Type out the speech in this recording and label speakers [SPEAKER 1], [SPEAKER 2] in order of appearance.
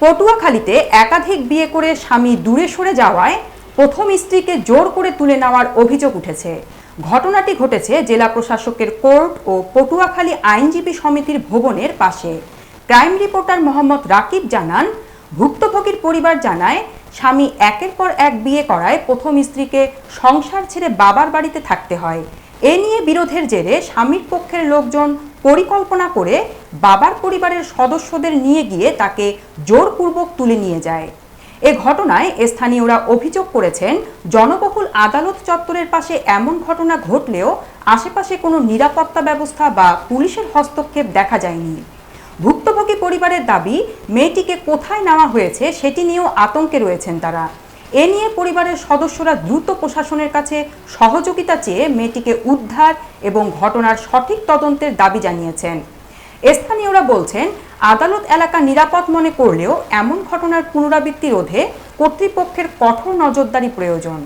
[SPEAKER 1] পটুয়াখালীতে একাধিক বিয়ে করে স্বামী দূরে সরে যাওয়ায় প্রথম স্ত্রীকে জোর করে তুলে নেওয়ার অভিযোগ উঠেছে। ঘটনাটি ঘটেছে জেলা প্রশাসকের কোর্ট ও পটুয়াখালী আইনজীবী সমিতির ভবনের পাশে। ক্রাইম রিপোর্টার মোহাম্মদ রাকিব জানান, ভুক্তভোগীর পরিবার জানায়, স্বামী একের পর এক বিয়ে করায় প্রথম স্ত্রীকে সংসার ছেড়ে বাবার বাড়িতে থাকতে হয়। এ নিয়ে বিরোধের জেরে স্বামীর পক্ষের লোকজন পরিকল্পনা করে বাবার পরিবারের সদস্যদের নিয়ে গিয়ে তাকে জোরপূর্বক তুলে নিয়ে যায়। এ ঘটনায় স্থানীয়রা অভিযোগ করেছেন, জনবহুল আদালত চত্বরের পাশে এমন ঘটনা ঘটলেও আশেপাশে কোনো নিরাপত্তা ব্যবস্থা বা পুলিশের হস্তক্ষেপ দেখা যায়নি। ভুক্তভোগী পরিবারের দাবি, মেয়েটিকে কোথায় নেওয়া হয়েছে সেটি নিয়েও আতঙ্কে রয়েছেন তারা। এ নিয়ে পরিবারের সদস্যরা দ্রুত প্রশাসনের কাছে সহযোগিতা চেয়ে মেয়েটিকে উদ্ধার এবং ঘটনার সঠিক তদন্তের দাবি জানিয়েছেন। স্থানীয়রা বলছেন, আদালত এলাকা নিরাপদ মনে করলেও এমন ঘটনার পুনরাবৃত্তি রোধে কর্তৃপক্ষের কঠোর নজরদারি প্রয়োজন।